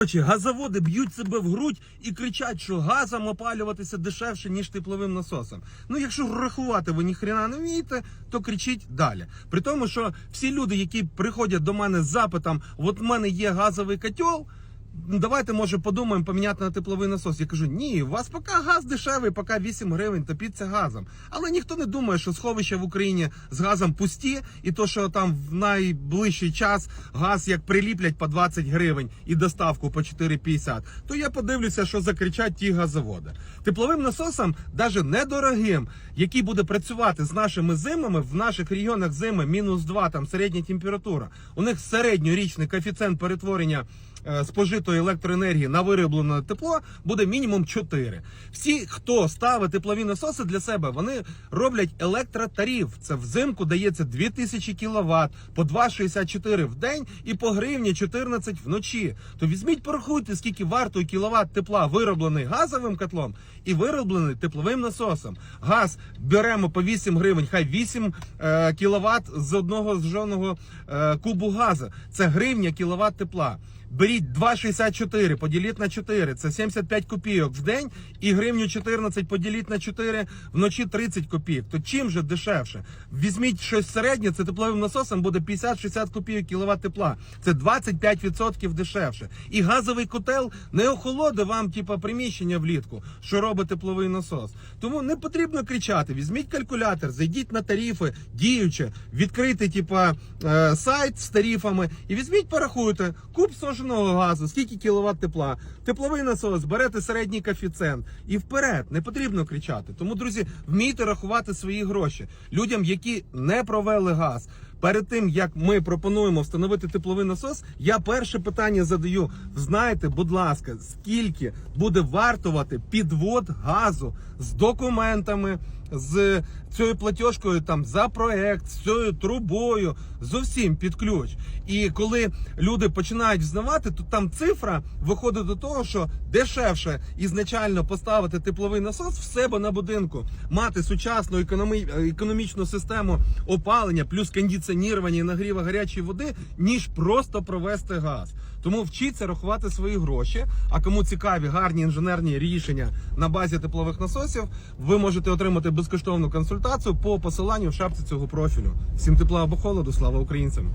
Короче, газоводи б'ють себе в грудь і кричать, що газом опалюватися дешевше, ніж тепловим насосом. Ну, якщо рахувати ви ніхрена не вмієте, то кричіть далі. При тому, що всі люди, які приходять до мене з запитом, от в мене є газовий котел. Ну, Давайте може подумаємо поміняти на тепловий насос. Я кажу, ні, у вас поки газ дешевий, поки 8 гривень, топіться газом. Але ніхто не думає, що сховища в Україні з газом пусті, і то, що там в найближчий час газ як приліплять по 20 гривень і доставку по 4,50, то я подивлюся, що закричать ті газоводи. Тепловим насосом, навіть недорогим, який буде працювати з нашими зимами, в наших регіонах зими мінус 2, там середня температура. У них середньорічний коефіцієнт перетворення спожитої електроенергії на вироблене тепло буде мінімум 4. Всі, хто ставить теплові насоси для себе, вони роблять електротариф. Це взимку дається 2000 кВт, по 2,64 в день і по гривні 14 вночі. То візьміть, порахуйте, скільки вартує кіловат тепла вироблений газовим котлом і вироблений тепловим насосом. Газ беремо по 8 гривень, хай 8 е, кВт з одного зженого е, кубу газу. Це гривня кіловат тепла. Беріть 2,64, поділіть на 4, це 75 копійок в день, і гривню 14 поділіть на 4, вночі 30 копійок. То чим же дешевше? Візьміть щось середнє, це тепловим насосом буде 50-60 копійок кіловат тепла. Це 25% дешевше. І газовий котел не охолоде вам, типа, приміщення влітку, що робить тепловий насос. Тому не потрібно кричати. Візьміть калькулятор, зайдіть на тарифи, діюче, відкрийте, типа, е, сайт з тарифами і візьміть, порахуйте, куб соженого газу, скільки кіловат тепла, тепловий насос, берете середній коефіцієнт і вперед, не потрібно кричати. Тому, друзі, вмійте рахувати свої гроші людям, які не провели газ. Перед тим як ми пропонуємо встановити тепловий насос, я перше питання задаю. Знаєте, будь ласка, скільки буде вартувати підвод газу з документами, з цією платіжкою там за проект, з цією трубою, з усім під ключ. І коли люди починають взнавати, то там цифра виходить до того, що дешевше ізначально поставити тепловий насос в себе на будинку, мати сучасну економі- економічну систему опалення, плюс кондиціонування і нагріва гарячої води, ніж просто провести газ. Тому вчіться рахувати свої гроші. А кому цікаві гарні інженерні рішення на базі теплових насосів, ви можете отримати безкоштовну консультацію по посиланню в шапці цього профілю. Всім тепла або холоду, слава українцям!